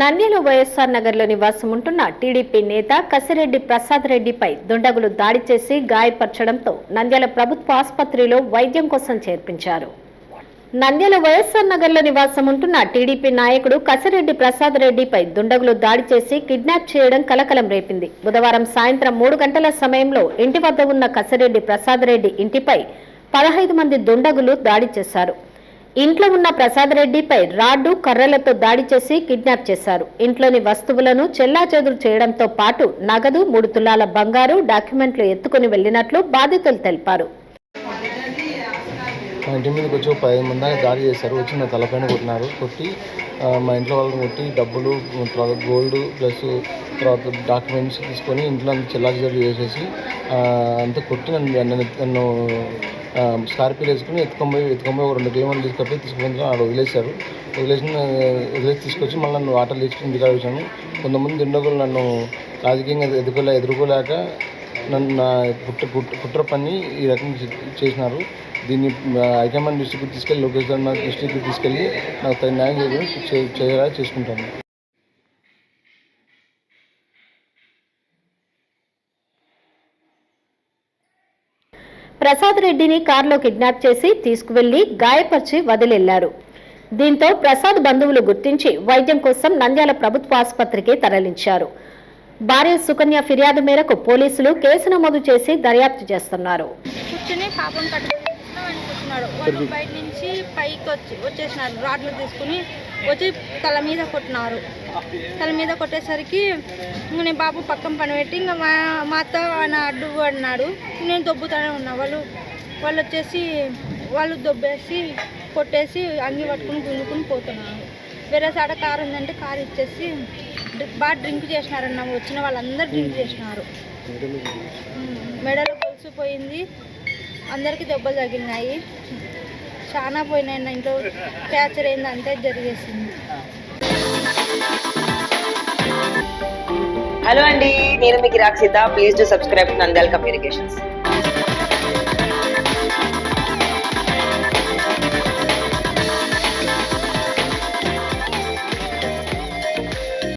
నంద్యాల వైఎస్ఆర్ నగర్లో నివాసం ఉంటున్న టీడీపీ నేత కసిరెడ్డి ప్రసాద్ రెడ్డిపై దుండగులు దాడి చేసి గాయపరచడంతో నంద్యాల ప్రభుత్వ ఆసుపత్రిలో వైద్యం కోసం చేర్పించారు. నంద్యాల వైఎస్ఆర్ నగర్లో నివాసం ఉంటున్న టీడీపీ నాయకుడు కసిరెడ్డి ప్రసాద్ రెడ్డిపై దుండగులు దాడి చేసి కిడ్నాప్ చేయడం కలకలం రేపింది. బుధవారం సాయంత్రం మూడు గంటల సమయంలో ఇంటి వద్ద ఉన్న కసిరెడ్డి ప్రసాద్ రెడ్డి ఇంటిపై పదహైదు మంది దుండగులు దాడి చేశారు. ఇంట్లో ఉన్న ప్రసాద్ రెడ్డిపై రాడ్డు కర్రలతో దాడి చేసి కిడ్నాప్ చేశారు. ఇంట్లోని వస్తువులను చెల్లాచెదురు చేయడంతో పాటు నగదు మూడు తులాల బంగారు డాక్యుమెంట్లు ఎత్తుకుని వెళ్ళినట్లు బాధితులు తెలిపారు. మా ఇంటి మీదకి వచ్చి ఒక పదిహేను మంది దాకా దాడి చేశారు. వచ్చి నా తలపైన కొట్టినారు. కొట్టి మా ఇంట్లో వాళ్ళని కొట్టి డబ్బులు తర్వాత గోల్డ్ ప్లస్ తర్వాత డాక్యుమెంట్స్ తీసుకొని ఇంట్లో అంతా చెల్లాచెదరు చేసేసి అంత అంతా కొట్టి నన్ను నన్ను స్కార్పియో వేసుకుని ఎత్తుకొని ఎత్తుకొని ఒక రెండు కిలోమీటర్లు తీసుకొని తీసుకుని అక్కడ వదిలేశారు. వదిలేసి వదిలేసి తీసుకొచ్చి మళ్ళీ నన్ను ఆటలు తీసుకుని ఇంటికాడ వచ్చాను కొంతమంది దుండగులు నన్ను రాజకీయంగా ఎదుర్కోలే ఎదుర్కోలేక నన్ను నా కుట్ర కుట్ర పని ఈ రకంగా చేసినారు. దీన్ని ఆ, హైకమాండ్ తీసుకెళ్ళి లోకేష్ గారు నా తీసుకెళ్ళి నాకు తగిన న్యాయం చేయడం చేయాలని చేసుకుంటాను. ప్రసాద్ రెడ్డిని కారులో కిడ్నాప్ చేసి తీసుకువెళ్ళి గాయపరిచి వదిలెళ్ళారు. దీంతో ప్రసాద్ బంధువులు గుర్తించి వైద్యం కోసం నంద్యాల ప్రభుత్వ ఆసుపత్రికి తరలించారు. భార్య సుకన్య ఫిర్యాదు మేరకు పోలీసులు కేసు నమోదు చేసి దర్యాప్తు చేస్తున్నారు. కట్టుకుని కూర్చున్నాడు వాళ్ళు బయట నుంచి పైకి వచ్చి వచ్చేసినారు. రాడ్లు తీసుకుని వచ్చి తల మీద కొట్టినారు. తల మీద కొట్టేసరికి ఇంక నేను బాబు పక్కన పని పెట్టి ఇంకా మా మా అత్త ఆయన అడ్డు అన్నాడు నేను దొబ్బుతానే ఉన్నా. వాళ్ళు వాళ్ళు వచ్చేసి వాళ్ళు దొబ్బేసి కొట్టేసి అంగి పట్టుకుని గుంజుకుని పోతున్నారు. వేరే సాడ కారు ఉందంటే కారు ఇచ్చేసి బాగా డ్రింక్ చేసినారన్న. వచ్చిన వాళ్ళందరూ డ్రింక్ చేసినారు. మెడలో గొలుసు పోయింది అందరికీ దెబ్బలు తగిలినాయి. చాలా పోయినాయి నా ఇంట్లో క్యాచర్ అయింది అంతే జరిగేసింది. హలో అండి నేను మీకు Rakshita please to subscribe Nandal communications.